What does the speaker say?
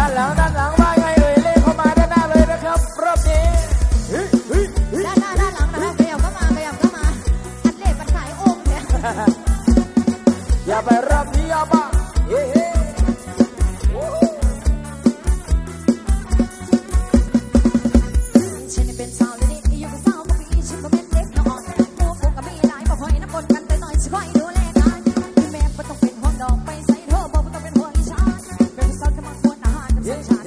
ด้านหลังด้านหลังว่าไงเอ่ยเลขเข้ามาด้านหน้าเลยนะครับรอบนี้เฮ้ยเฮ้ยเฮ้ยด้านหน้าด้านหลังนะคะขยับเข้ามาขยับเข้ามาอัดเลขปัดสายโอมเนี่ยอย่าไปรอบ Yes.